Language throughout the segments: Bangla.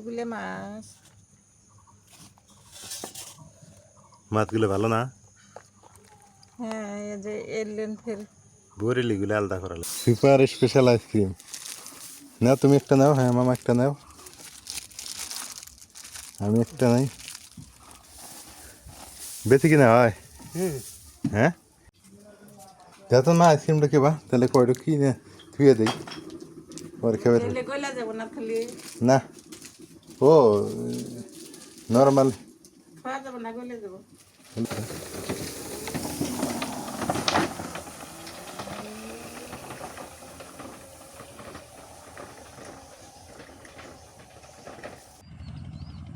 এতগুলো মাছ। মাছগুলো ভালো না? হ্যাঁ এই যে এলেন ফের বরেলিগুলো আলাদা করা সুপার স্পেশাল আইসক্রিম না তুমি একটা নাও হ্যাঁ মামা একটা নাও। আমি একটা নাই। বেশি কিনা হয়? হ্যাঁ? যত না আইসক্রিমটা কেবা তাহলে কয়টা কিনে ধুয়ে দিই। না খালি? না। ও নর্মাল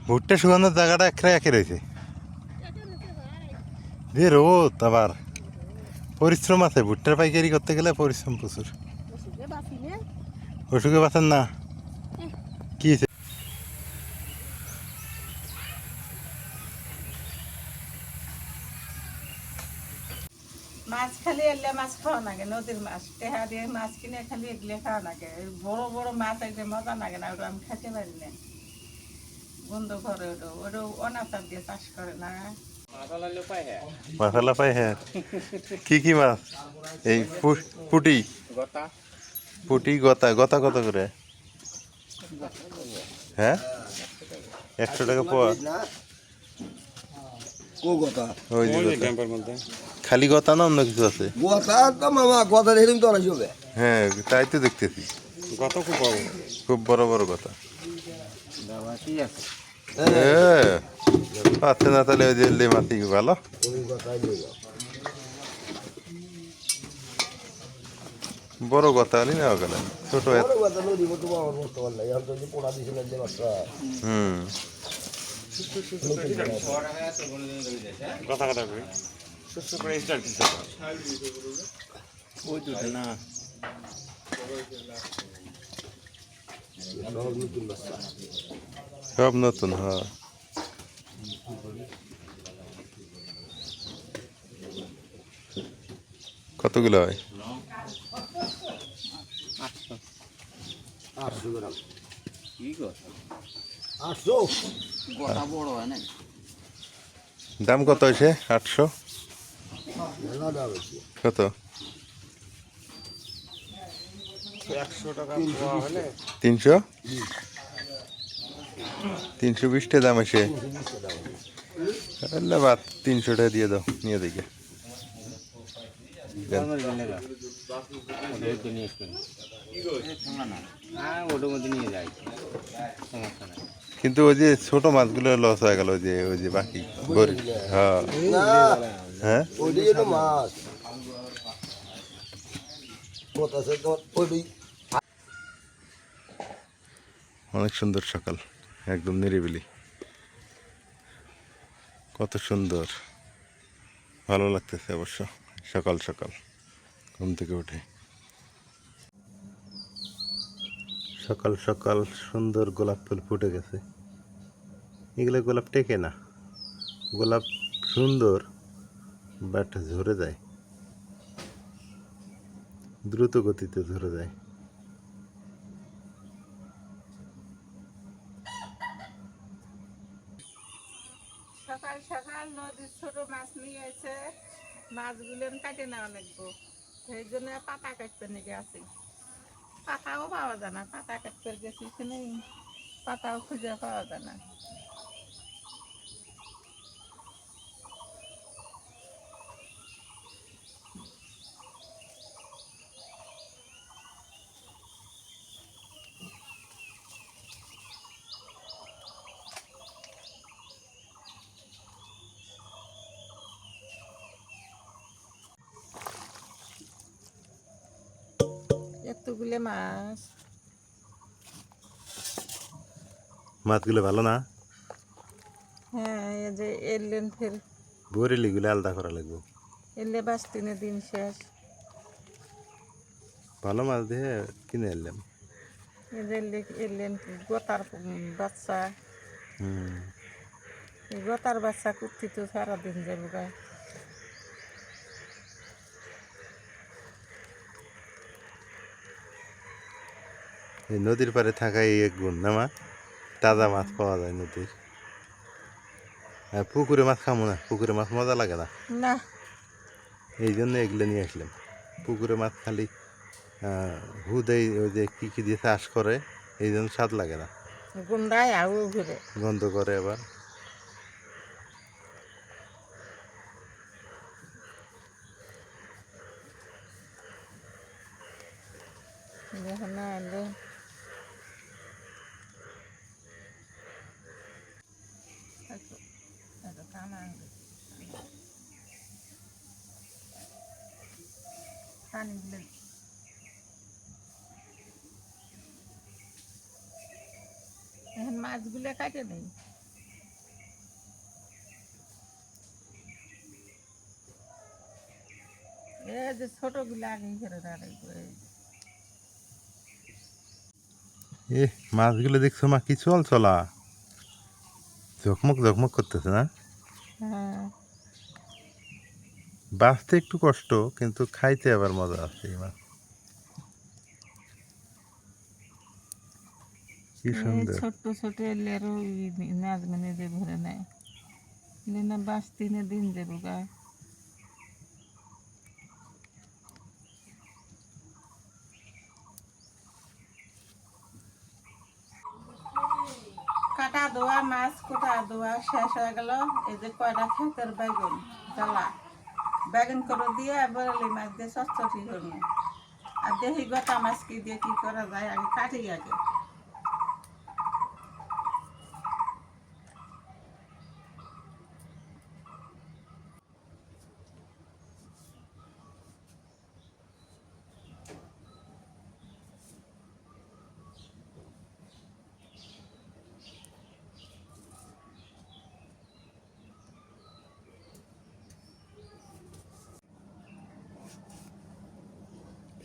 ভুট্টা শুকানোর জায়গাটা একটা একে রয়েছে। যে রোদ আবার। পরিশ্রম আছে ভুট্টার পাইকারি করতে গেলে পরিশ্রম প্রচুর। অসুখে বাঁচান না। কি হয়েছে? মাছ খালি এলে মাছ খাওয়া নাগে নদীর মাছ। টেহা দিয়ে মাছ কিনে খালি এগুলো খাওয়া নাগে বড় বড় মাছ একদম মজা লাগে না ওটা আমি খেতে পারি না। বন্ধ করে ওটা ওটা অনাচার দিয়ে চাষ করে না। মশলা পাই হ্যাঁ। কি কি মাছ? এই পুটি পুটি গতা গতা কত করে? হ্যাঁ? একশো টাকা পোয়া। কো কথা? ওই যে গতা। খালি গতা না অন্য কিছু আছে? কথা তো মামা কথা দেখে তো অনেক হবে হ্যাঁ তাই তো দেখতেছি। কত খুব বড়। বড় কথা। আছে। হ্যাঁ না তাহলে ওই যে ভালো? বড় কথা হলি না ওখানে ছোট কথা হুম। কথা কথা কই? সুস্থ করে স্টার্ট দিতে ওই দুটো না। সব নতুন হ্যাঁ। কতগুলো হয়? আটশো। গ্রাম। কি কথা আটশো? দাম কত হয়েছে? আটশো? কত? একশো টাকা হলে। তিনশো? তিনশো বিশটা দাম আছে আল্লাহ বাদ তিনশো টাকা দিয়ে দাও নিয়ে দেখে। হ্যাঁ ওটার মধ্যে নিয়ে যাই। সমস্যা নাই। কিন্তু ওই যে ছোট মাছগুলো লস হয়ে গেল যে, ওই যে বাকি গরিব হ্যাঁ। হ্যাঁ? অনেক সুন্দর সকাল, একদম নিরিবিলি। কত সুন্দর। ভালো লাগতেছে অবশ্য, সকাল সকাল, ঘুম থেকে উঠে। সকাল সকাল সুন্দর গোলাপ ফুল ফুটে গেছে। এগুলো গোলাপ টেকে না। গোলাপ সুন্দর বাট ঝরে যায়। দ্রুত গতিতে ঝরে যায়। সকাল সকাল নদীর ছোট মাছ নিয়ে এসে মাছগুলো কাটে নেওয়া লাগবো। সেই জন্য পাতা কাটতে নিয়ে গেছি। পাতাও পাওয়া যায় না, পাতা কাটতে গেছি পাতাও খুঁজে পাওয়া যায় না। এতগুলো মাছ। মাছগুলো ভালো না? হ্যাঁ এই যে এলেন ফের বরেলিগুলো আলাদা করা লাগবে। এলে বাস তিনের দিন শেষ। ভালো মাছ দিয়ে কিনে এলাম এই যে এলে- এলেন গোতার বাচ্চা। হুম। গোতার বাচ্চা কুর্তি তো সারাদিন যাব গা। এই নদীর পাড়ে থাকা এই এক গুণ না মা? তাজা মাছ পাওয়া যায় নদীর। আর পুকুরে মাছ খামো না পুকুরে মাছ মজা লাগে না। এই জন্য এগুলো নিয়ে আসলাম। পুকুরে মাছ খালি হুদেই ওই যে কী কী দিয়ে চাষ করে এই জন্য স্বাদ লাগে না। গন্ধ করে আবার যখন আনলো পানি দিলে এখন মাছগুলো কাটে নেই। এ যে ছোটগুলো আগে ফেরত দাঁড়াইবো এ মাছগুলো দেখছ মা কি চল চলা? ঝকমক ঝকমক করতেছে না? হ্যাঁ। বাঁচতে একটু কষ্ট কিন্তু খাইতে আবার মজা আছে এই মাছ। কি সুন্দর। ছোট এলেরও নাচ মানে যে ভরে নেয়। না বাস তিনে দিন দেবো গা কাটা দেওয়া মাছ কোটা দেওয়া শেষ হয়ে গেল। এই যে কয়টা ক্ষেতের বেগুন জ্বালা। বেগুন করে দিয়ে বরলি মাছ দিয়ে চচ্চটি করব। আর দেখি গোটা মাছ কি দিয়ে কি করা যায়? আগে কাটি আগে।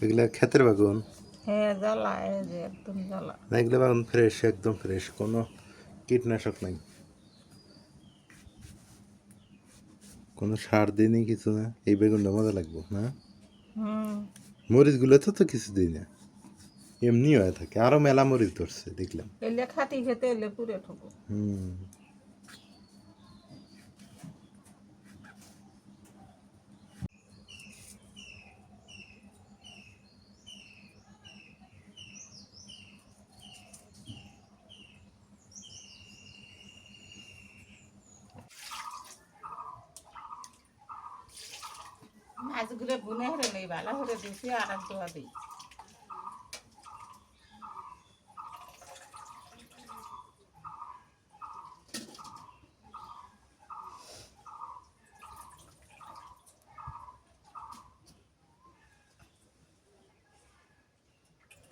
এগুলা ক্ষেতের বাগুন? হ্যাঁ জ্বালা এই যে একদম জ্বালা। না এগুলো বাগুন ফ্রেশ একদম ফ্রেশ কোনো কীটনাশক নাই। কোনো সার দিইনি কিছু না এই বেগুনটা মজা লাগবো না? হুম। মরিচগুলো তো তো কিছু দিই না। এমনি হয়ে থাকে আরও মেলা মরিচ ধরছে দেখলাম। খাটি খেতে পুরে ঠুকো। হুম। মাছগুলো বুনে হেরে নেই ভালো করে দিছি আর এক দোয়া দিই।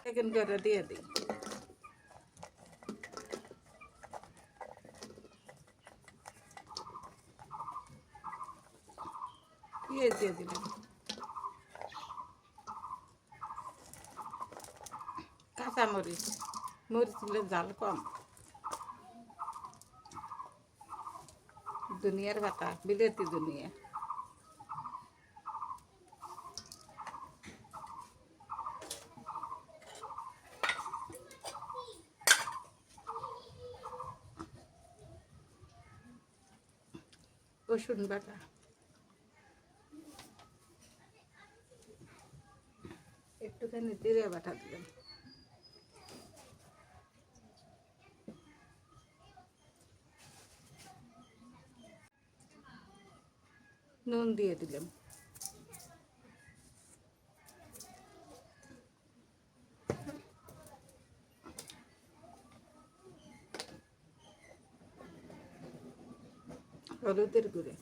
সেকেন্ড করে দিয়ে দিই। দিয়ে দিয়ে দিলাম। মরিচ মরিচ দিলে জাল কম দুনিয়ার বাতা বিলেতি দুনিয়া রসুন বাটা একটুখানি জিরে বাটা দিলাম দিয়ে দিলাম হলুদের গুঁড়ে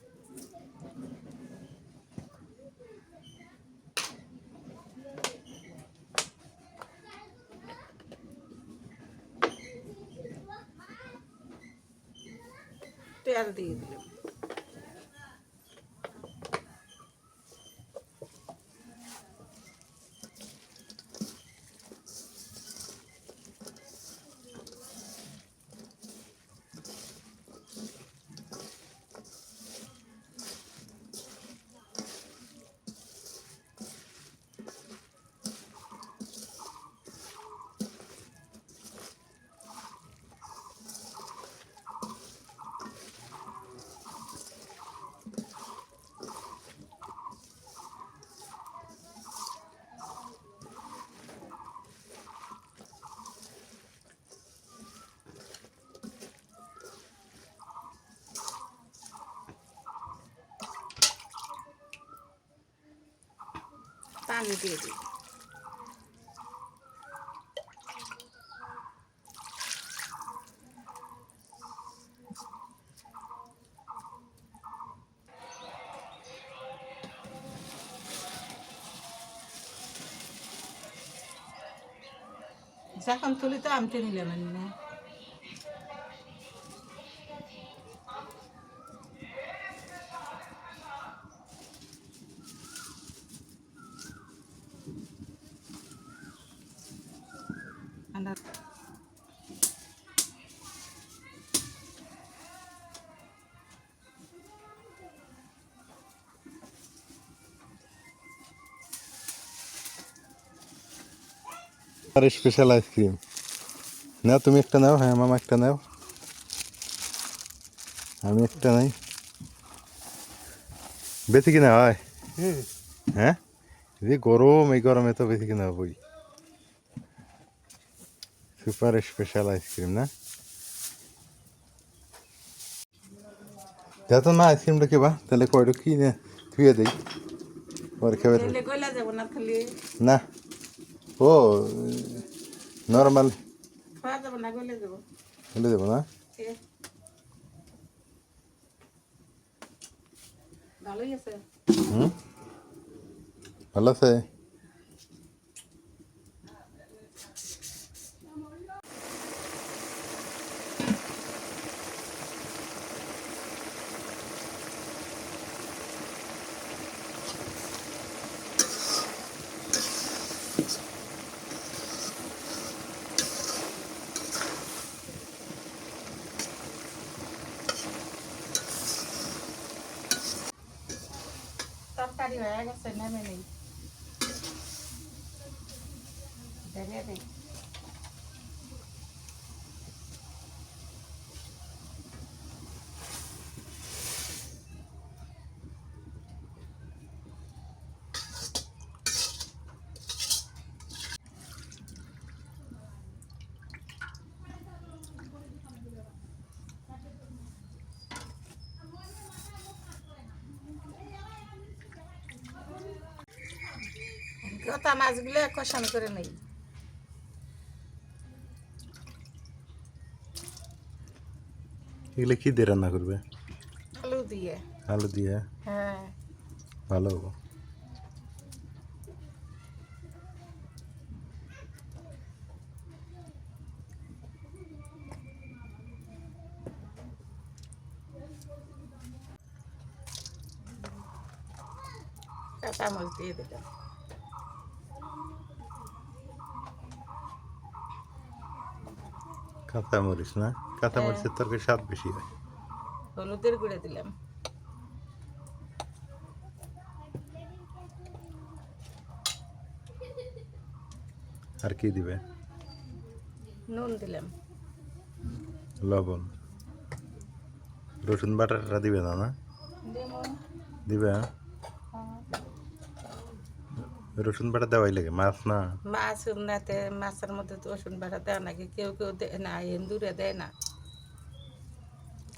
মাঝে দিয়ে দিই। যখন তুলি তো আমতে নিলাম না। আর স্পেশাল আইসক্রিম না তুমি একটা নাও হ্যাঁ মামা একটা নাও। আমি একটা নাই। বেশি কিনা হয়? হ্যাঁ? এই গরম এই গরমে তো বেশি কিনা হবই। সুপার স্পেশাল আইসক্রিম না? যত না আইসক্রিমটা কেবা তাহলে কয়টা কি না ধুয়ে দেই। পরে খালি না। ও নর্মাল গলে দেবো না ভালো আছে? তরকারি হয়ে গেছে নেমে নেই ঢেলে নেই গোটা মাছগুলো কষান করে নেই। এগুলো কি দিয়ে রান্না করবে? আলু দিয়ে। আলু দিয়ে? হ্যাঁ। ভালো হব। কাঁচামরিচ দিয়ে দিলাম। কাঁচা মরিচ না? কাঁচা মরিচের তরকারি স্বাদ বেশি হয়। হলুদের গুঁড়ে দিলাম। আর কি দিবে? নুন দিলাম। লবণ। রসুন বাটাটা দিবে না না? দিবে হ্যাঁ? রসুন বাটা দেওয়াই লাগে মাছ না? মাছ উন্নাতে মাছের মধ্যে তো রসুন বাটা দেয় নাকি কেউ কেউ দেয় না এন্দুরে দেয় না।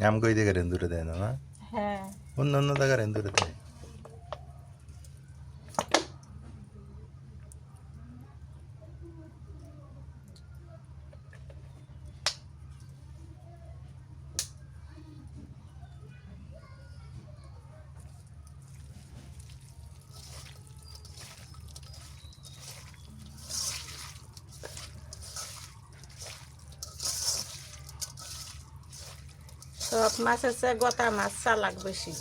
আম কই জায়গায় এন্দুরে দেয় না না? হ্যাঁ। অন্য অন্য জায়গার এন্দুরে দেয় সব মাছের চেয়ে গোটা মাছ চালাক বেশি।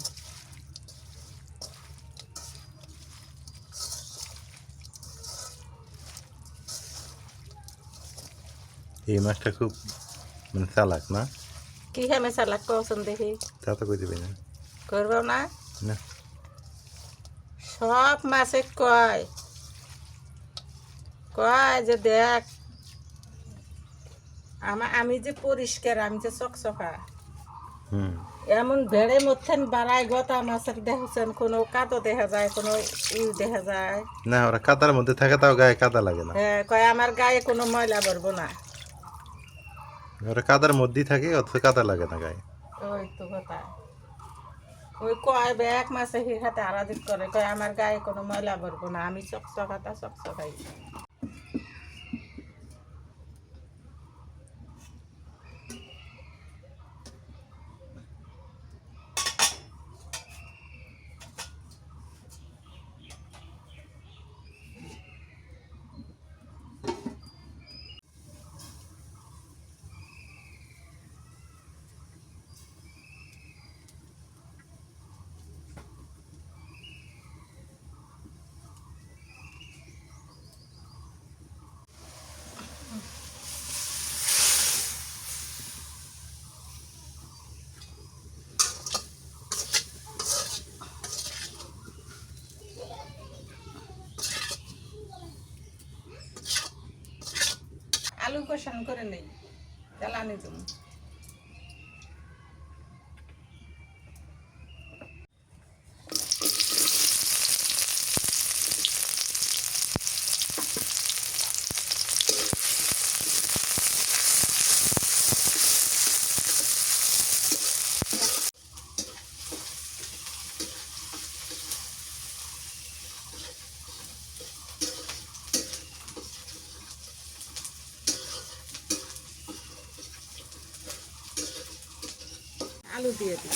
এই মাছটা খুব মানে চালাক না? কি হেমে চালাক কৌশন দেখি। তা তো কই দিবে না। করব না? না। সব মাছে কয়। কয় যে দেখ। আমা আমি যে পরিষ্কার আমি যে চকচকা। এমন ভেড়ে মধ্যে বাড়ায় গোটা মাছের দেখছেন কোনো কাদো দেখা যায় কোনো ইউ দেখা যায়। না ওরা কাদার মধ্যে থাকে তাও গায়ে কাদা লাগে না। হ্যাঁ কয় আমার গায়ে কোনো ময়লা ভরবো না। ওরা কাদার মধ্যেই থাকে অথচ কাদা লাগে না গায়ে। ওই তো কথা। ওই কয় ব্যাগ মাছে হির হাতে আরাধিত করে কয় আমার গায়ে কোনো ময়লা ভরবো না আমি চকচকাতা চকচকাই। কষান করে নেই। জ্বালানির জন্য আলু দিয়ে দিই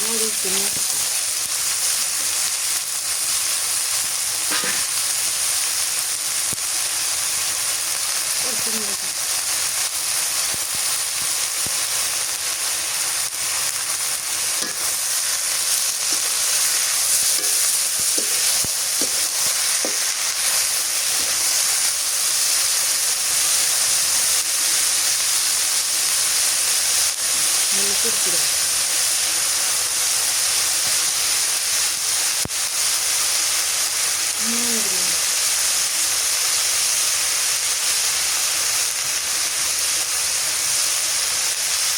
মরিচ দিই কুরকুরে নুন দিলাম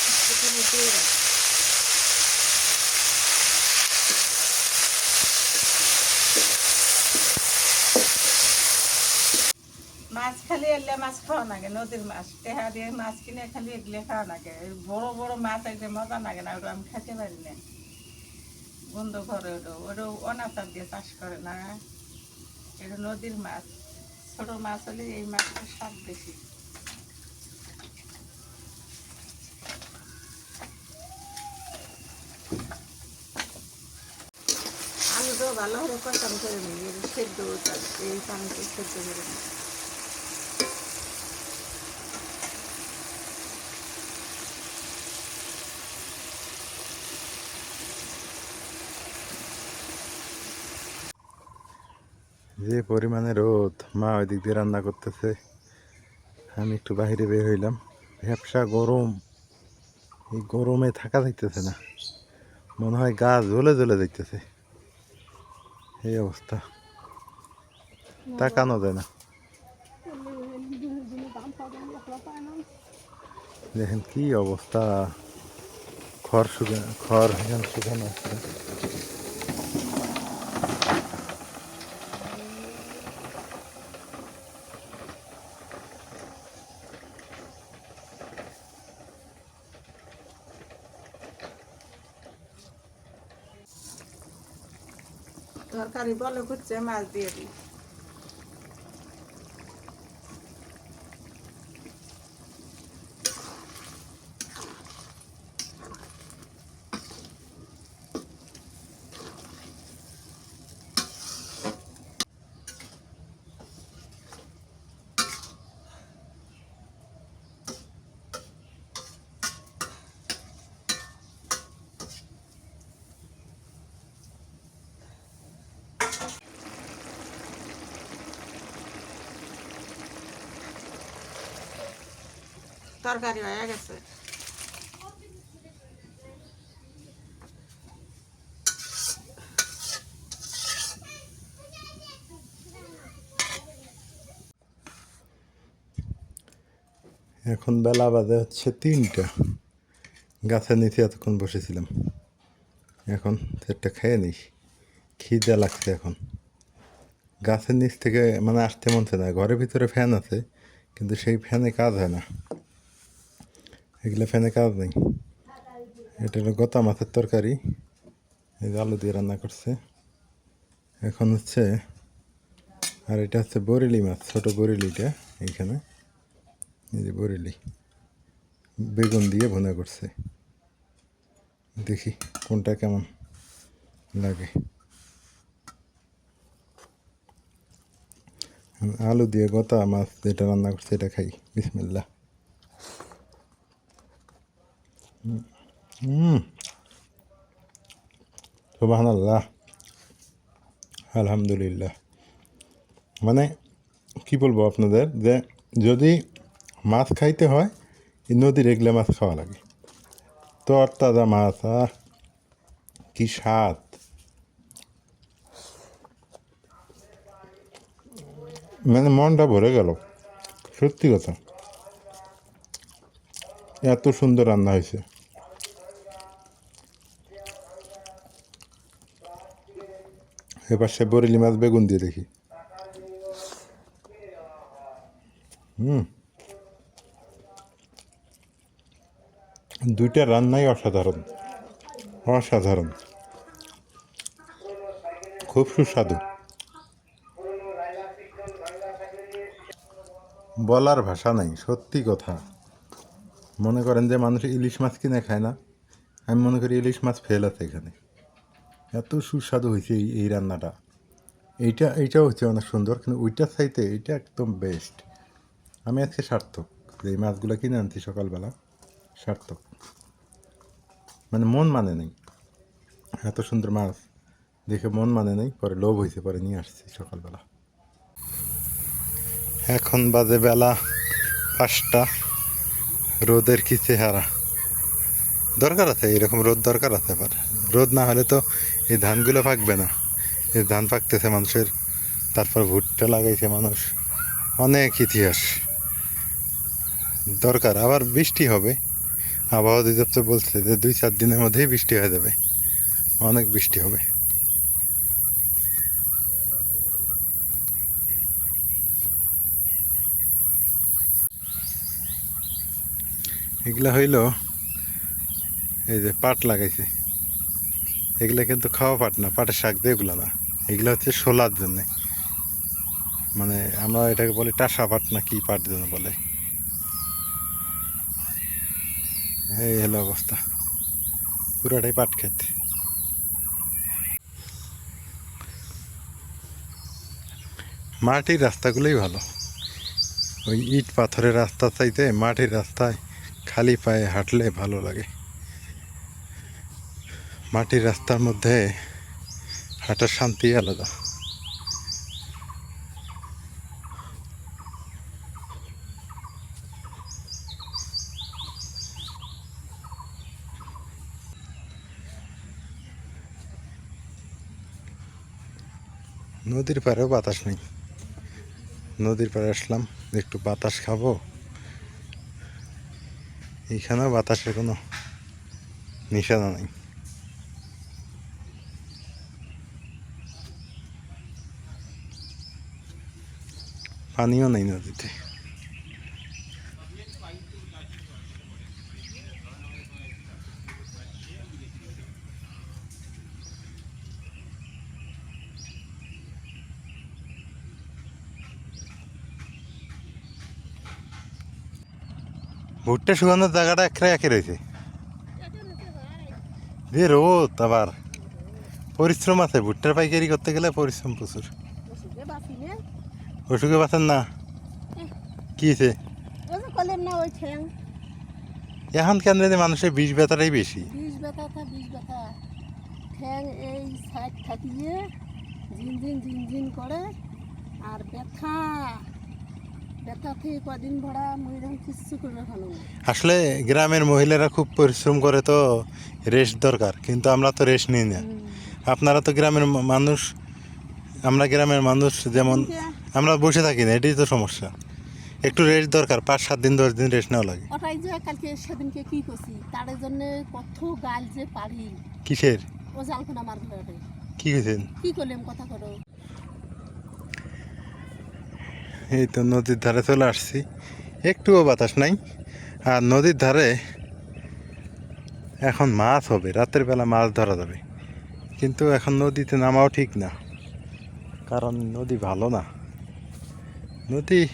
একটুখানি দিয়ে দাও। এলে মাছ খাওয়া নাগে, নদীর মাছ। টেহা দিয়ে মাছ কিনে খালি এগুলো খাওয়া এই বড় বড় মাছ একদম মজা লাগে না, ওটা আমি খেতে পারি না। বন্ধ করে ওটা ওটা অনাচার দিয়ে চাষ করে না। এটা নদীর মাছ। ছোট মাছ হলে এই মাছটার স্বাদ বেশি। ভালো করে কষান করে নিই সেদ্ধ এই পানিতে সেদ্ধ করে নিই যে পরিমাণে রোদ, মা ওই দিক দিয়ে রান্না করতেছে। আমি একটু বাহিরে বের হইলাম। ভ্যাবসা গরম। এই গরমে থাকা যাইতেছে না। মনে হয় গা জ্বলে জ্বলে যাইতেছে। এই অবস্থা। তাকানো যায় না। দেখেন কি অবস্থা। খড় শুকানো খড় এখানে শুকানো আছে। তরকারি বলে করছে মাছ দিয়ে দিই। তরকারি হয়ে গেছে। এখন বেলা বাজে হচ্ছে তিনটা। গাছের নিচে এতক্ষণ বসেছিলাম। এখন একটা খেয়ে নিস খিদে লাগছে এখন। গাছের নিচ থেকে মানে আসতে মনছে না। ঘরের ভিতরে ফ্যান আছে, কিন্তু সেই ফ্যানে কাজ হয় না। এগুলো ফ্যানে কাজ নেই। এটা হলো গতা মাছের তরকারি। এই যে আলু দিয়ে রান্না করছে। এখন হচ্ছে, আর এটা হচ্ছে বরেলি মাছ, ছোটো বরেলিটা এইখানে। এই যে বরেলি। বেগুন দিয়ে ভুনা করছে। দেখি কোনটা কেমন লাগে। আলু দিয়ে গোতা মাছ যেটা রান্না করছে, এটা খাই। বিসমিল্লা হুম সুবাহান আলহামদুলিল্লাহ মানে কি বলব আপনাদের? যে, যদি মাছ খাইতে হয় নদীর এগলে মাছ খাওয়া লাগে। তর তাজা মাছ, আহ, কি স্বাদ। মানে মনটা ভরে গেল। সত্যি কথা। এত সুন্দর রান্না হয়েছে। এবার সে বরেলি মাছ বেগুন দিয়ে দেখি। হুম। দুইটা রান্নাই অসাধারণ। অসাধারণ। খুব সুস্বাদু। বলার ভাষা নাই, সত্যি কথা। মনে করেন যে মানুষ ইলিশ মাছ কিনে খায় না। আমি মনে করি ইলিশ মাছ ফেল আছে এখানে। এত সুস্বাদু হয়েছে এই এই রান্নাটা। এইটা, এইটাও হচ্ছে অনেক সুন্দর, কিন্তু ওইটার চাইতে এইটা একদম বেস্ট আমি আজকে সার্থক এই মাছগুলো কিনে আনছি সকালবেলা, সার্থক। মানে মন মানে নেই। এত সুন্দর মাছ, দেখে মন মানে নেই, পরে লোভ হয়েছে, পরে নিয়ে আসছি সকালবেলা। এখন বাজে বেলা পাঁচটা, রোদের কি চেহারা। দরকার আছে, এরকম রোদ দরকার আছে আবার। রোদ না হলে তো এই ধানগুলো পাকবে না। এই ধান পাকতেছে মানুষের, তারপর ভুট্টা লাগাইছে মানুষ। অনেক ইতিহাস। দরকার, আবার বৃষ্টি হবে। আবহাওয়া অধিদপ্তর বলছে যে দুই চার দিনের মধ্যেই বৃষ্টি হয়ে যাবে। অনেক বৃষ্টি হবে। এগুলা হইল এই যে পাট লাগাইছে। এগুলা কিন্তু খাওয়া পাট না, পাটের শাক দিয়ে এগুলো না। এগুলো হচ্ছে শোলার জন্যে। মানে আমরা এটাকে বলি টাসা পাট না কি পাট জন্য বলে। এই হলো অবস্থা। পুরোটাই পাট খেতে। মাটির রাস্তাগুলোই ভালো। ওই ইট পাথরের রাস্তা চাইতে মাটির রাস্তায় খালি পায়ে হাঁটলে ভালো লাগে। মাটির রাস্তার মধ্যে হাঁটার শান্তি আলাদা। নদীর পাড়েও বাতাস নেই। নদীর পাড়ে আসলাম, একটু বাতাস খাব। এইখানেও বাতাসের কোনো নিষেধা নেই। পানিও নেই নদীতে। ভুট্টা শুকানোর জায়গাটা একরে একে রয়েছে। রোদ আবার। পরিশ্রম আছে, ভুট্টার পাইকারি করতে গেলে পরিশ্রম প্রচুর। অসুখে বাঁচেন না? কি হয়েছে? এখন কেন জানি মানুষের বিষ ব্যথাটাই বেশি। বিষ ব্যথা বিষ ব্যথা। ঠ্যাং এই সাইড থাকিয়ে ঝিনঝিন ঝিনঝিন করে আর ব্যথা। আসলে গ্রামের মহিলারা খুব পরিশ্রম করে তো রেস্ট দরকার কিন্তু আমরা তো রেস্ট নিই না। আপনারা তো গ্রামের মানুষ আমরা গ্রামের মানুষ যেমন আমরা বসে থাকি না এটাই তো সমস্যা। একটু রেস্ট দরকার পাঁচ সাত দিন দশ দিন রেস্ট নেওয়া লাগে। ওটাই যে কালকে সেদিনকে কি করছি তার জন্য কত গাল যে পারি। কিসের? ও কি হয়েছেন কি করলাম কথা করো এই তো নদীর ধারে চলে আসছি। একটুও বাতাস নাই। আর নদীর ধারে এখন মাছ হবে রাতের বেলা মাছ ধরা যাবে। কিন্তু এখন নদীতে নামাও ঠিক না কারণ নদী ভালো না। নদী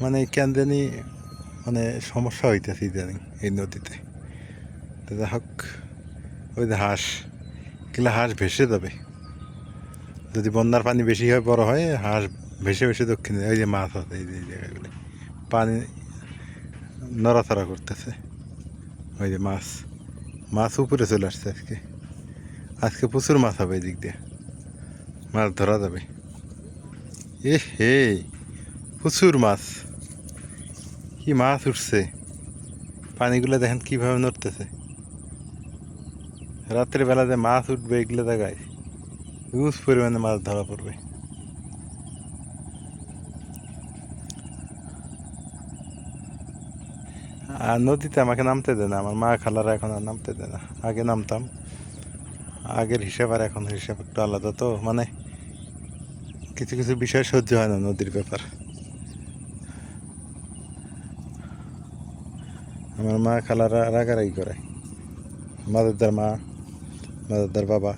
মানে কেন জানি মানে সমস্যা হইতেছে ইদানিং এই নদীতে। তো যাই হোক, ওই যে হাঁস, এগুলো হাঁস ভেসে যাবে। যদি বন্যার পানি বেশি হয়, বড় হয়, হাঁস ভেসে ভেসে দক্ষিণে ওই যে মাছ আছে, এই যে জায়গাগুলো। পানি নড়াচড়া করতেছে। ওই যে মাছ মাছ উপরে চলে আসছে আজকে। আজকে প্রচুর মাছ হবে এই দিক দিয়ে। মাছ ধরা যাবে। এ হে প্রচুর মাছ। কি মাছ উঠছে? পানিগুলো দেখেন কীভাবে নড়তেছে। রাত্রে বেলা যে মাছ উঠবে এগুলো দেখায়। হিউজ পরিমাণে মাছ ধরা পড়বে। আর নদীতে আমাকে নামতে দেয় না। আমার মা খালারা এখন আর নামতে দেয় না। আগে নামতাম। আগের হিসাব আর এখন হিসাব একটু আলাদা তো। মানে কিছু কিছু বিষয় সহ্য হয় না নদীর ব্যাপার। আমার মা খালারা রাগারাগি করে। মাদারদার মা, মাদারদার বাবা,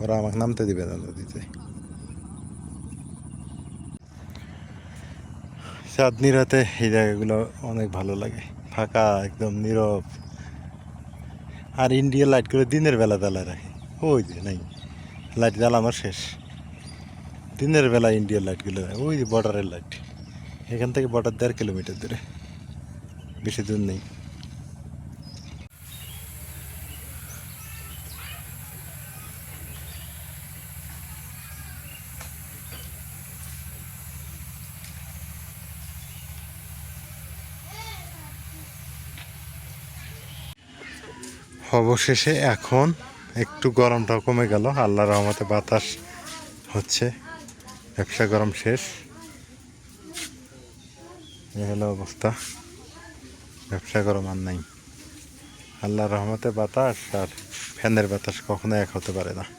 ওরা আমাকে নামতে দিবে না নদীতে। চাঁদনি রাতে এই জায়গাগুলো অনেক ভালো লাগে। ফাঁকা, একদম নীরব। আর ইন্ডিয়া লাইটগুলো দিনের বেলা জ্বালায় রাখে। ওই যে, নাই। লাইট জ্বালানো শেষ। দিনের বেলা ইন্ডিয়ার লাইটগুলো ওই যে বর্ডারের লাইট এখান থেকে বর্ডার দেড় কিলোমিটার দূরে। বেশি দূর নেই। অবশেষে এখন একটু গরমটাও কমে গেল। আল্লাহ রহমতে বাতাস হচ্ছে। ব্যবসা গরম শেষ। এ হলো অবস্থা। ব্যবসা গরম আর নাই। আল্লাহর রহমতে বাতাস আর ফ্যানের বাতাস কখনো এক হতে পারে না।